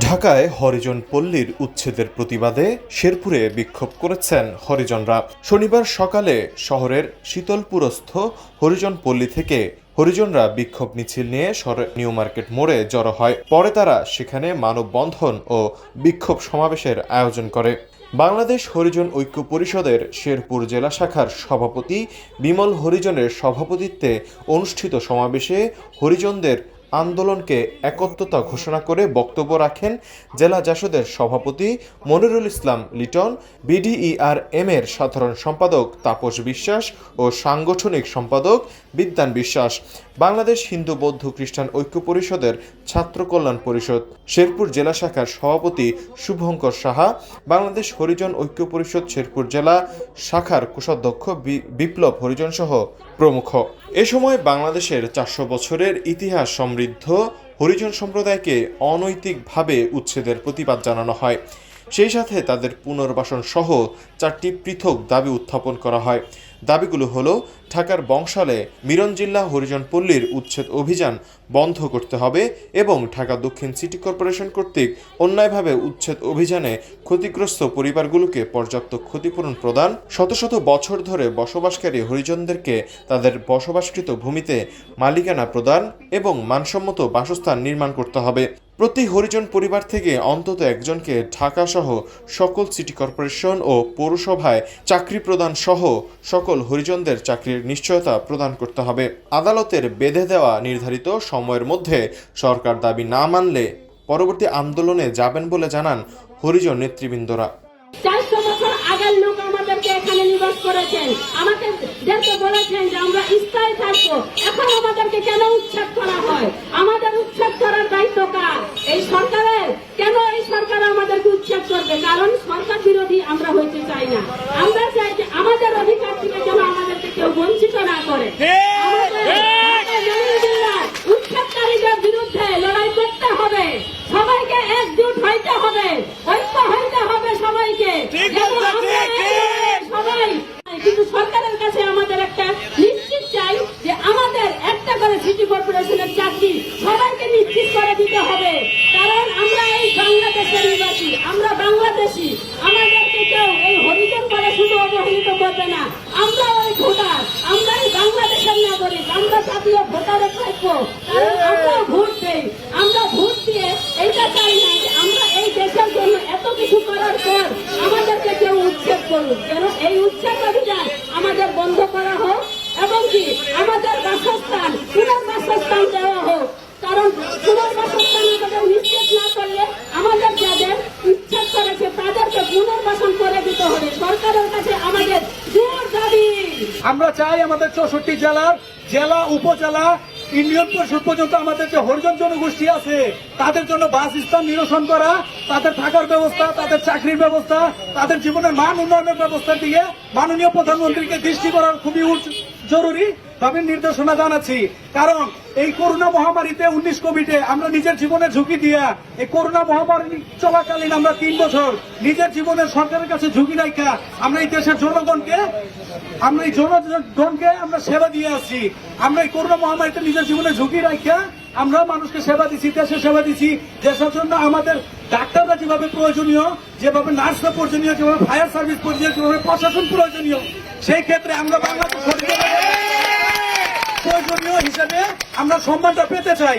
ঢাকায় হরিজন পল্লীর উচ্ছেদের প্রতিবাদে শেরপুরে বিক্ষোভ করেছেন হরিজনরা। শনিবার সকালে শহরের শীতলপুরস্থ হরিজন পল্লী থেকে হরিজনরা বিক্ষোভ মিছিল নিয়ে নিউ মার্কেট মোড়ে জড়ো হয়। পরে তারা সেখানে মানববন্ধন ও বিক্ষোভ সমাবেশের আয়োজন করে। বাংলাদেশ হরিজন ঐক্য পরিষদের শেরপুর জেলা শাখার সভাপতি বিমল হরিজনের সভাপতিত্বে অনুষ্ঠিত সমাবেশে হরিজনদের আন্দোলনকে একত্রতা ঘোষণা করে বক্তব্য রাখেন জেলা জাসদের সভাপতি মনিরুল ইসলাম লিটন, বিডিইআর এম এর সাধারণ সম্পাদক তাপস বিশ্বাস ও সাংগঠনিক সম্পাদক বিদ্যান বিশ্বাস। বাংলাদেশ হিন্দু বৌদ্ধ খ্রিস্টান ঐক্য পরিষদের ছাত্র কল্যাণ পরিষদ। শেরপুর জেলা শাখার সভাপতি শুভঙ্কর সাহা, বাংলাদেশ হরিজন ঐক্য পরিষদ শেরপুর জেলা শাখার কোষাধ্যক্ষ বিপ্লব হরিজন সহ প্রমুখ। এ সময় বাংলাদেশের চারশো বছরের ইতিহাস সমৃদ্ধ হরিজন সম্প্রদায়কে অনৈতিকভাবে উচ্ছেদের প্রতিবাদ জানানো হয়। সেই সাথে তাদের পুনর্বাসন সহ চারটি পৃথক দাবি উত্থাপন করা হয়। দাবিগুলো হলো, ঢাকার বংশালে মিরন জিল্লা হরিজন পল্লীর উচ্ছেদ অভিযান বন্ধ করতে হবে এবং ঢাকা দক্ষিণ সিটি কর্পোরেশন কর্তৃক অন্যায়ভাবে উচ্ছেদ অভিযানে ক্ষতিগ্রস্ত পরিবারগুলোকে পর্যাপ্ত ক্ষতিপূরণ প্রদান। শত শত বছর ধরে বসবাসকারী হরিজনদেরকে তাদের বসবাসকৃত ভূমিতে মালিকানা প্রদান এবং মানসম্মত বাসস্থান নির্মাণ করতে হবে। প্রতি হরিজন পরিবার থেকে অন্তত একজনকে ঢাকা সহ সকল সিটি কর্পোরেশন ও পৌরসভায় চাকরি প্রদান সহ সকল হরিজনদের চাকরির নিশ্চয়তা প্রদান করতে হবে। আদালতের বেঁধে দেওয়া নির্ধারিত সময়ের মধ্যে সরকার দাবি না মানলে পরবর্তী আন্দোলনে যাবেন বলে জানান হরিজন নেতৃবৃন্দরা। আমাদেরকে এখানে নিবাস করেছেন। বলেছেন যে আমরা স্থায়ী থাকব। এখন আমাদেরকে কেন উচ্ছেদ করা হয় আমাদের উচ্ছেদ করার দায়িত্ব কার এই সরকারের, কেন এই সরকার আমাদেরকে উচ্ছেদ করবে? কারণ সরকার বিরোধী আমরা হইতে চাই না। আমরা চাই যে আমাদের অধিকার থেকে যেন আমাদেরকে কেউ বঞ্চিত না করে আমাদের- আমাদের জমিন জেলার উচ্ছেদকারীদের বিরুদ্ধে লড়াই করতে হবে সবাইকে একজুট হইতে হবে ঐক্য হইতে হবে সবাইকে যেমন আমরা এই সবাই কিন্তু সরকারের কাছে আমাদের একটা নিশ্চিত চাই যে আমাদের একটা করে সিটি কর্পোরেশনের চাকরি সবাইকে নিশ্চিত করে দিতে হবে। কারণ আমরা এই বাংলাদেশের নিবাসী, আমরা বাংলাদেশি। আমাদেরকে কেউ এই হরিজন করে শুধু অবহেলিত করবে না। আমরা ওই ভোটার আমরা এই বাংলাদেশের নাগরিক, আমরা জাতীয় ভোটারে থাকব কারণ আমরা ভোট দেই, আমরা ভোট দিয়ে এইটা চাই না যে আমরা এই দেশের জন্য এত কিছু করার পর আমাদেরকে কেউ উচ্ছেদ করুক। কেন এই উচ্ছেদ অভিযান আমাদের বন্ধ করা হোক এবং কি আমাদের বাসস্থান পুনর্বাসস্থান দেওয়া হোক। কারণ পুনর্বাসস্থান আমাদের নিশ্চিত না করলে আমাদের যাদের উচ্ছেদ করেছে তাদেরকে পুনর্বাসন করে দিতে হবে সরকারের আমাদের জোর দাবি। আমরা চাই আমাদের চৌষট্টি জেলার জেলা, উপজেলা, ইউনিয়ন পরিষদ পর্যন্ত আমাদের যে হরিজন জনগোষ্ঠী আছে, তাদের জন্য বাস স্থান নিরসন করা, তাদের থাকার ব্যবস্থা, তাদের চাকরির ব্যবস্থা, তাদের জীবনের মান উন্নয়নের ব্যবস্থা দিয়ে মাননীয় প্রধানমন্ত্রীকে দৃষ্টি করার খুবই জরুরি। ভাবে নির্দেশনা জানাচ্ছি, কারণ এই করোনা মহামারীতে উনিশ কোভিডে আমরা নিজের জীবনের ঝুঁকি দিয়া এই করোনা মহামারী চলাকালীন আমরা তিন বছর নিজের জীবনের সরকারের কাছে ঝুঁকি রাখা আমরা এই দেশের জনগণকে, আমরা এই জনগণকে আমরা সেবা দিয়ে আসছি। আমরা এই করোনা মহামারীতে নিজের জীবনে ঝুঁকি রাখা আমরা মানুষকে সেবা দিচ্ছি দেশের সেবা দিচ্ছি দেশের জন্য আমাদের ডাক্তাররা যেভাবে প্রয়োজনীয়, যেভাবে নার্সরা প্রয়োজনীয়, যেভাবে ফায়ার সার্ভিস প্রয়োজনীয়, যেভাবে প্রশাসন প্রয়োজনীয়, সেই ক্ষেত্রে আমরা বাংলাদেশ প্রয়োজনীয় হিসেবে আমরা সম্মানটা পেতে চাই।